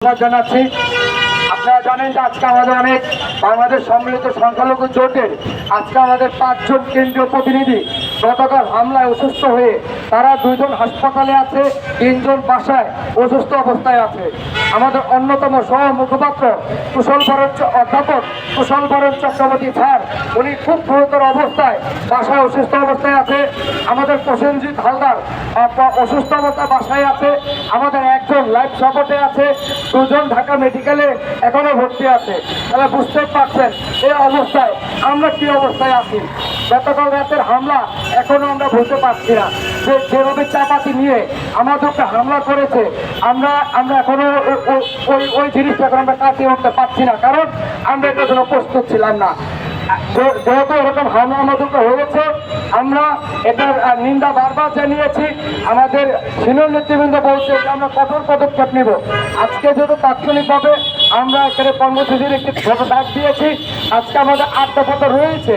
ধন্যবাদ জানাচ্ছি আপনারা জানেন যে আজকে আমাদের অনেক বাংলাদেশ সম্মিলিত সংখ্যালঘু জোটের আজকে আমাদের পাঁচজন কেন্দ্রীয় প্রতিনিধি গতকাল হামলায় অসুস্থ হয়ে তারা দুইজন হাসপাতালে আছে, তিনজন বাসায় অসুস্থ অবস্থায় আছে। আমাদের অন্যতম সহ মুখপাত্র কুশল বরণ অধ্যাপক কুশল বরণ চক্রবর্তী স্যার, উনি খুব গুরুতর অবস্থায় বাসায় অসুস্থ অবস্থায় আছে। আমাদের প্রসেনজিৎ হালদার অসুস্থ অবস্থা বাসায় আছে। আমাদের একজন লাইফ সাপোর্টে আছে। দুজন ঢাকা মেডিকেলে এখনও ভর্তি আছে। তাহলে বুঝতে পারছেন এই অবস্থায় আমরা কি অবস্থায় আছি। গতকাল রাতের হামলা এখনও আমরা বুঝতে পারছি না। যে যেভাবে চাপাতি নিয়ে আমাদেরকে হামলা করেছে, আমরা আমরা এখনও ওই ওই জিনিসটা এখন আমরা কাটিয়ে উঠতে পারছি না। কারণ আমরা এটার জন্য প্রস্তুত ছিলাম না। যেহেতু এরকম হামলা আমাদেরকে হয়েছে, আমরা এটার নিন্দা বারবার জানিয়েছি। আমাদের সিনিয়র নেতৃবৃন্দ বলছে আমরা কঠোর পদক্ষেপ নিব। আজকে যেহেতু তাৎক্ষণিকভাবে আমরা এখানে কর্মসূচির একটি ছোট ডাক দিয়েছি। আজকে আমাদের আট দফা রয়েছে।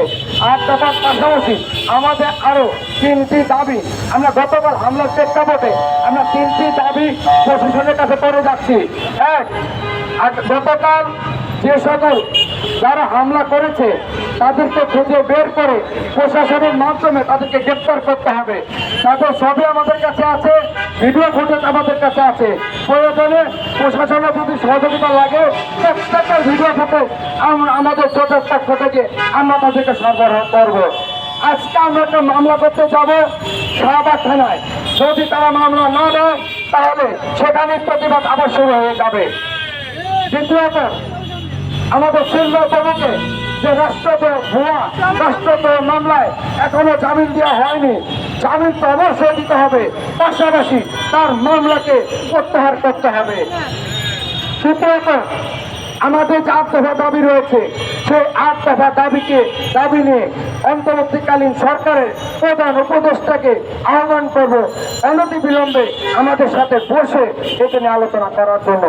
আট দফার পাশাপাশি আমাদের আরও তিনটি দাবি আমরা গতকাল হামলার প্রেক্ষাপটে আমরা তিনটি দাবি প্রশাসনের কাছে করে যাচ্ছি। এক গতকাল যে সকল যারা হামলা করেছে, তাদেরকে খুঁজে বের করে প্রশাসনের মাধ্যমে তাদেরকে গ্রেপ্তার করতে হবে। তাদের সবই আমাদের কাছে আছে ভিডিও ফুটেজ আমাদের কাছে আছে। প্রয়োজনে প্রশাসনের যদি সহযোগিতা লাগে, প্রত্যেকটা ভিডিও ফুটেজ আমরা আমাদের পক্ষ থেকে আমরা তাদেরকে সরবরাহ করব। আজকে আমরা একটা মামলা করতে যাব শাহবাগ থানায়। যদি তারা মামলা না দেয়, তাহলে সেখানে প্রতিবাদ শুরু হয়ে যাবে। দ্বিতীয়ত আমাদের সিলভার বাবুকে যে রাষ্ট্রত ভুয়া, রাষ্ট্রদ্রোহ মামলায় এখনও জামিন দেওয়া হয়নি। জামিন তো অবশ্যই দিতে হবে। পাশাপাশি তার মামলাকে প্রত্যাহার করতে হবে। তৃতীয়ত আমাদের যে আট দাবি রয়েছে, সেই আট দাবিকে দাবি নিয়ে অন্তর্বর্তীকালীন সরকারের প্রধান উপদেষ্টাকে আহ্বান করব। অনতি বিলম্বে আমাদের সাথে বসে এটা নিয়ে আলোচনা করার জন্য।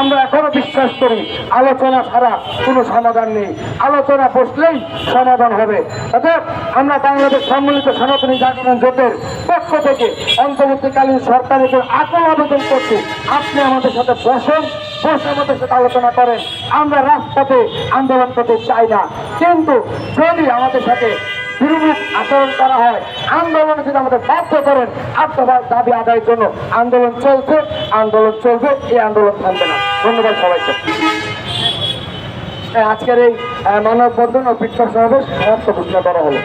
আমরা এখনও বিশ্বাস করি, আলোচনা ছাড়া কোনো সমাধান নেই। আলোচনা বসলেই সমাধান হবে। অতএব আমরা বাংলাদেশ সম্মিলিত সনাতনী জাগরণ জোটের পক্ষ থেকে অন্তর্বর্তীকালীন সরকারের আকল আবেদন করছি। আপনি আমাদের সাথে বসেন। বসে আমাদের সাথে আলোচনা করেন আমরা রাজপথে আন্দোলন করতে চাই না। কিন্তু যদি আমাদের সাথে বিরূপ আচরণ করা হয়, আন্দোলনে যদি আমাদের বাধ্য করেন আপনার দাবি আদায়ের জন্য আন্দোলন চলছে, আন্দোলন চলবে, এই আন্দোলন থামবে না। ধন্যবাদ সবাইকে। আজকের এই মানববন্ধন ও বিক্ষোভ সমাবেশ সমাপ্ত ঘোষণা করা হলো।